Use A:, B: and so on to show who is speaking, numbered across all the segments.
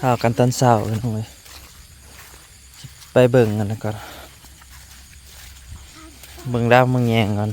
A: เอากันตอนเช้าเลยน้องเลยไปเบิ่งกันก่อนเบิ่งดาวเบิ่งแยงกัน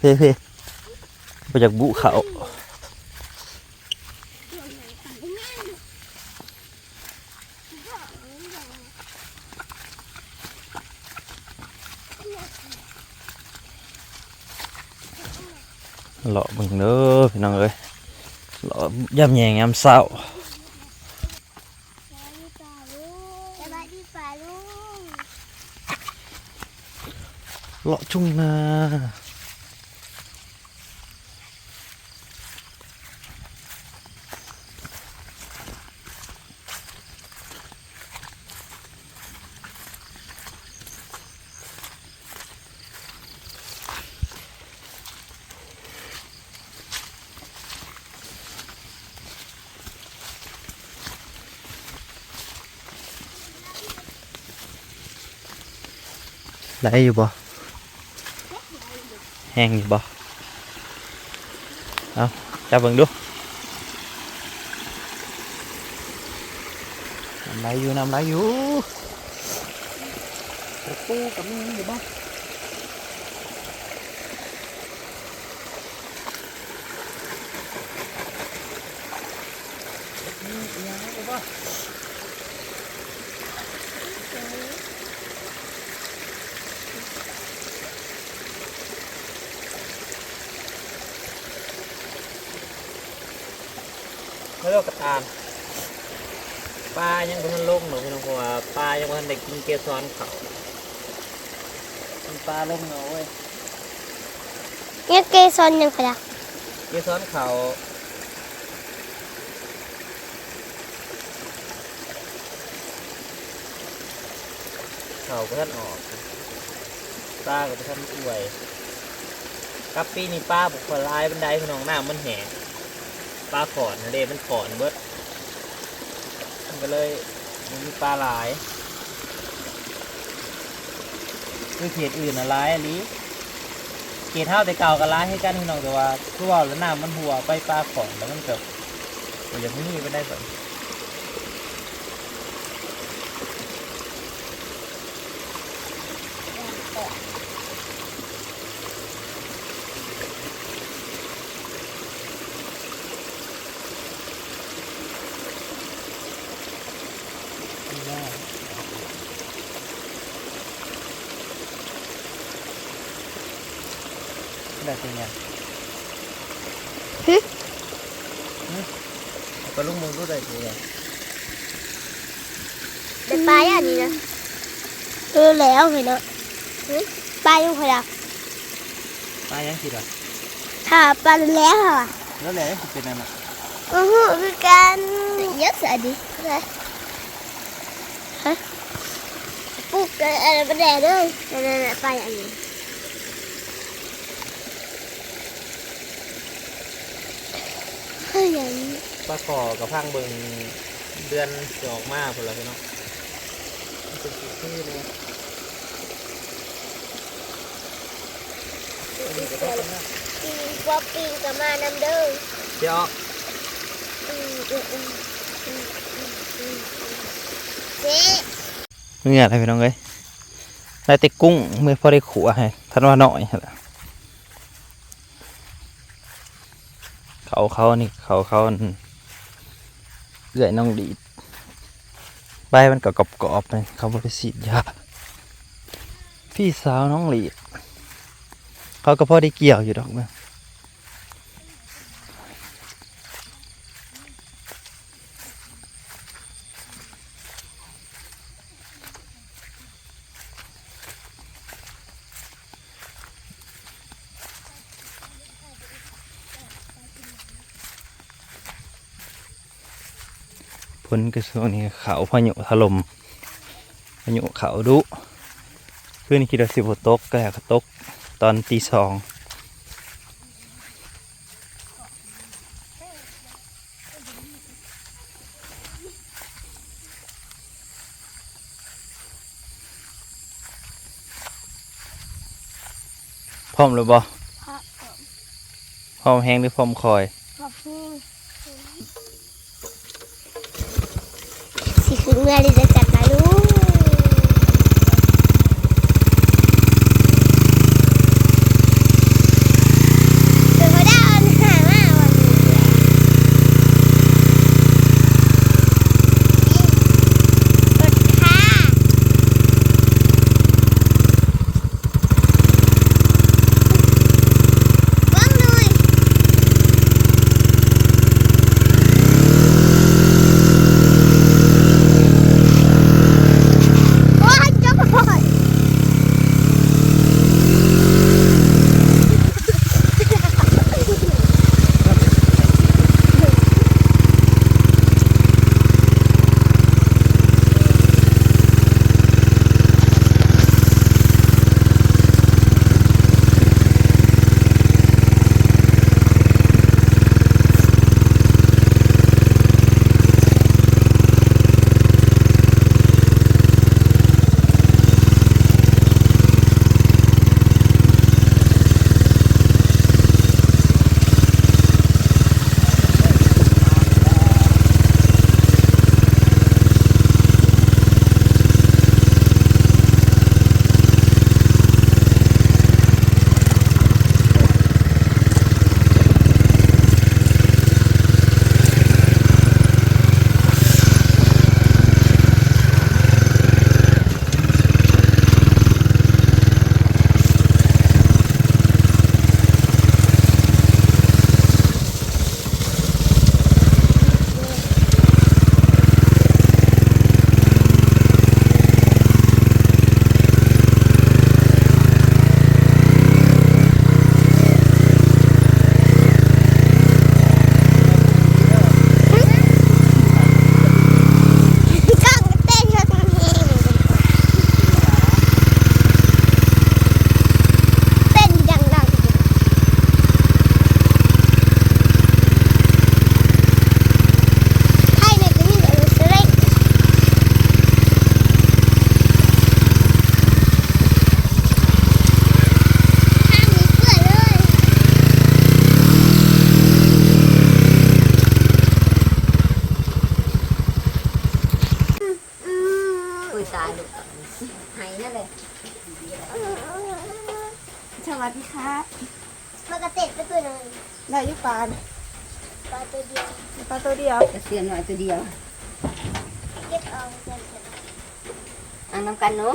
A: เฮ้ยเฮ้ยไปจากบุเขา เลาะเบิ่งเด้อพี่น้องเอ้ยเลาะย่ำแยงยามเช้า
B: สบายดีป่าลุง
A: เลาะทุ่งนาได้อยู่บ่แห้งอยู่บ่เอาจับเบิ่งดูน้ำไหลอยู่น้ำไหลอยู่ตะปูกับมีอยู่บ่มีอีหยังอยู่บ่ ไม่เลิ กกระตามปลายังบ่ทันลงหนูพี่น้องเพราะว่าปลายังบ่ทันได้กินเกสรเขามันปลาลงเนาะเว้ย
B: เนี่ยเกซอนยังไงล่ะ
A: เกสรเขาเขาก็ท่านออกปลาก็บ่ท่านอวยกับปีนี้ปลาบุกคนลายบันไดพี่น้องหน้ามันแหง ปลาขอนนะเดมันขอนเบิดมันก็เลยมีปลาหลายคือเขตอื่นอะไรอันนี้เขตเท่าแต่เก่ากับร้ายให้กันพี่น้องแต่ว่าทั่วแล้วน้ำมันหัวไปปลาขอดแล้วมันเกิดอย่างนี้ไม่ได้ผล ได้เป็นยังไปลุงมึงรู้ได้เป็นยัง
B: เป็นปลาอย่างนี้นะเออแล้วเห็นเนาะปลายังไงล่ะ
A: ปลายังคิดอะ
B: ถ้าปลาแล้วอะ
A: แล้วแหละสิเป็นนั่นอะ
B: อือฮึคือการเยอะสุดดิเลยฮะ ปลูกอะไรมาแดดเลยนั่นๆๆปลาอย่างนี้เฮ้ยอย่างนี้
A: ปลาขอกับพังเบิงเดือนจะออกมาคนละพี่น้องมันเป็นสีที่เลย
B: ปีป๊อปปิ้งกับมาน้ำเด้อ
A: เดี๋ยว
B: อืมอืมอืมอืมอืมอืมเจ๊
A: มึงอยอะไรพี่น้องเอ้ยได้แต่กุ้งเมื่อพอได้ขัวให้ท่านว่าหน่อยเขาเขานี่เขาเขาเอื่อยน้องดีใบมันก็กรอบๆเลยเขาบริสีดยาพี่สาวน้องหลีดเขาก็พอได้เกี่ยวอยู่ดอกมั้ง ผลกระทรวงนี้เขาพายุถล่มพายุเขาดุคืนคิดว่าสิบตกก็อยากตกตอนตีสองพร้อมหรือบ่
B: พระผม
A: พร้อมแห้งหรือพร้อมคอย
B: ขอบคุณสิคือเมื่ อที่จ
C: เดียว
D: จะเสียหน่อยตัวเดียว
B: เก็บเอาเงินเก็บ
D: อันน้ำกันหนู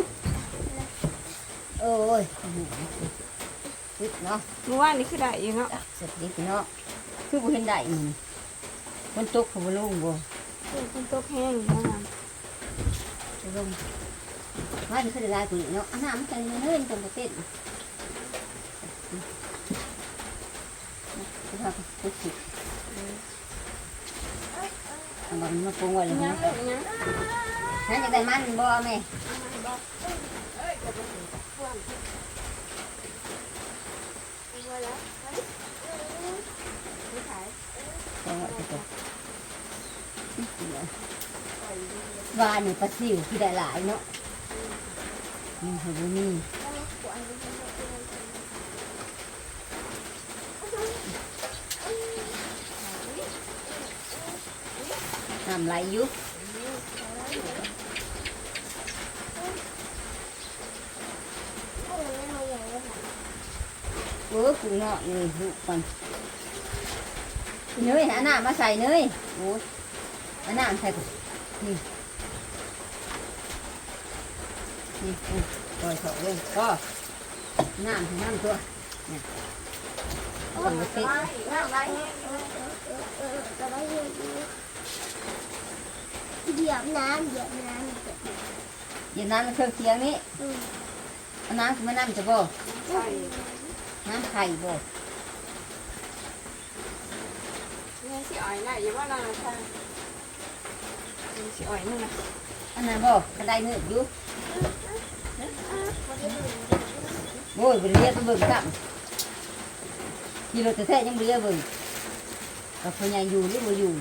D: โอ้ยวิดเนาะ
C: เมื่อวานนี้คือได้อยู่เนาะ
D: สดดิบเนาะคือบุเห็นได้มันคนตกเขาบุลุงบ่
C: เออคนโตกแห้งอยู่เนาะ
D: บุลุงว่าที่เขาได้ลายปุ๋ยเนาะอันน้ำมันกันเนื้อมันเป็นเต้นคือเขาคุกคิด อันนั้นมันปรุงไว้เลย
C: ยัง
D: นะ
C: ลูกยัง
D: นั่นจะได้มันบ่แม่เอาไว้ก่อนวานนี่ปลาซิวที่ได้หลายเนาะนี่คือบ่มี น้ำไหลอยู่เออกูเนาะนี่ลูกมันเนยหาน้ำมาใส่เนย โอ้ยเอาน้ำใส่กูนี่นี่นี่ปล่อยเขาลงก็น้ำถึงน้ำตัวเนี่ยเอาก่อนมาติด
B: เหยียบน้ำเหยียบน้ำ
D: เย็นน้ำเครื่องเคียงนี้
B: อืม
D: เอาน้ำคือมาน้ำจะบ่
C: ใช่
D: น้ำไข่บ่
C: ยังสิอ่อยน่ะอย่าว่าเราใช่ยังสิอ่อยนี่นะ
D: อันนั้นบ่กระไดเนื้ออยู่โอ้ยบริเวณเบิ่งซ้ำกิโลจะแท้ยังบริเวณเบิ่งกับพญายอยู่หรือบ่อยู่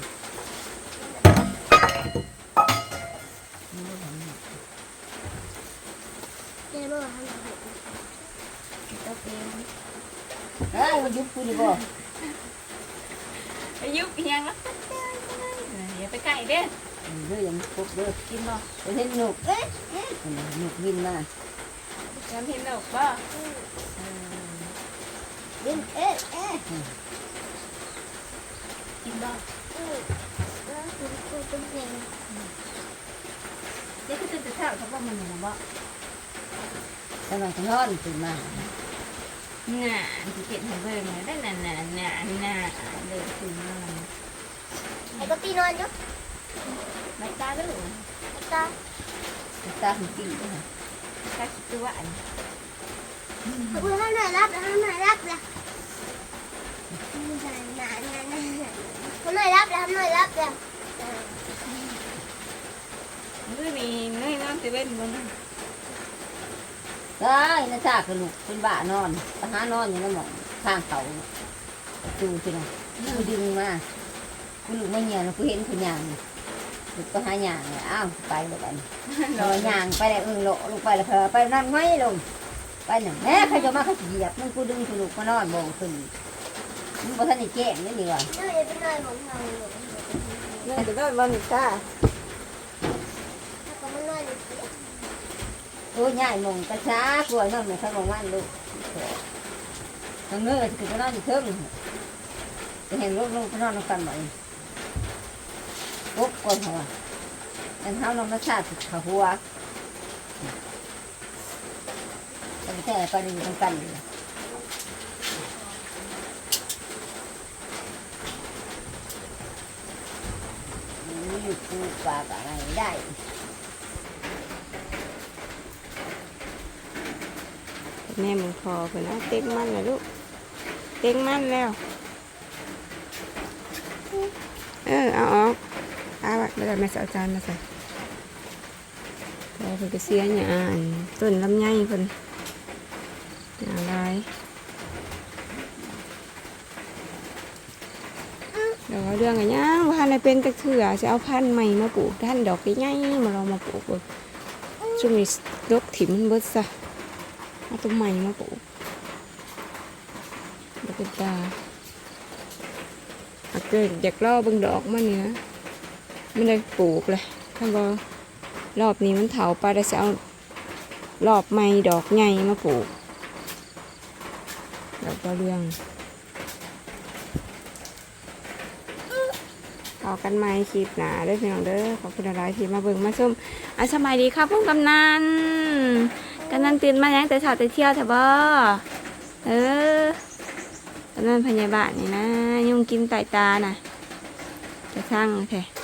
B: เจ๊บอกให้เรา
D: ก็เป็น
B: เเอ้
D: ยมันยุบกูดีบ่
C: ไปยุบเฮียงแล้วอย่าไปใกล้เด้อ
D: เด้อยังปุ๊บเด้อ
C: กินบ่
D: ไปเห็นหนุกเอ๊ะหนุกวินมา
C: ยังเห็นดอกบ่
B: ดินเอ๊ะเอ๊ะ
C: กินบ่
B: อืมแล้วคุณครูจะเป็น
C: เดี๋ยวก็ตื่นแต่เช้าเขาบอกมันนะบ่
D: กำลังนอนตื่นมา
C: น่ะสิเก็บให้เบิ่งเลยได้น่ะน่ะน่ะน่ะเด้อถึงมา
B: ไอ้ก็ตีนอนอยู่
C: ไม่ตาเด้อ
B: ตา
D: ตาหุ่นปีนะ
C: ถ้าคิดตัวอัน
B: คุณให้หน่อยรับแล้วให้หน่อยรับแล้วหน่อยหน่อยหน่อยคุณหน่อยรับแล้วหน่อยรับแล้ว
C: มื้อนี้น้อนอนสิเว้นบ่นะ
D: ได้นะชากระลุกเป็นบ้านอนไปหานอนอยู่ในหมองข้างเขาดูสินะกูดึงมากูลุกมาเหี่ยวกูเห็นคุณยางลุกไปหายางเลยอ้าวไปเลยกันลอยยางไปเลยเออโลลงไปแล้วเพอไปนั่นไม่ลงไปหนึ่งแม่ใครจะมาเขาเหยียบมึงกูดึงกูลุกมานอนโบกขึ้นมึงบอกท่านไอ้แจ้งนี่ดีกว่า
B: หน่อยเป็นหน่อยของเรา
C: นอนจะนอนบ่มีตา
B: ถ้าก็มันหน่อย
D: โอ้ยง่ายมองกระช้ากลัวนอนไม่เขาลงวันลูกทางเนื้อจะไปนอนอยู่เทิงจะเห็นลูกลูกไปนอนนอนกันหน่อยกบก่อนหัวอันเท้านอนมาชาติขาหัวแต่แต่ไปดูตรงกันอยู่นี่กูปลาอะไรได้
C: แม่มึงพอเพิ่นเอาเต็กมันแล้วลูกเต็กมันแล้ว เออเอาออกเอาไว้แล้วแม่สเอาจานมาใส่พอเพิ่นก็เสียหยาอันต้นลำไยเพิ่นหยาลายเดี๋ยวเรื่องอะไรยังว่าในเป็นตะเถื่อจะเอาพันธุ์ใหม่มาปลูกท่านดอกใหญ่ๆมาลองมาปลูกเบิ่ช่วงนี้ดกถิ่มมันเบิดซะ เอาต้นใหม่มาปลูกเดี๋ยวเป็นตาอาเกิดอยากล่อเบิ่งดอกมานี่นะไม่ได้ปลูกเลยถ้าว่ารอบนี้มันเถาไปได้จะเอารอบใหม่ดอกใหญ่มาปลูกดอกดาวเรืองต่อกันใหม่คลิปหนาเด้อพี่น้องเด้อขอบคุณหลายที่มาเบิ่งมาชมอะสบายดีครับพุ่งกำนัน กำนันตื่นมายังแต่เช้าแต่เที่ยวแต่บ่เออกันนั่นพยาบาลนี่นะ ยุงกินไตตาน่ะจะช่างแท้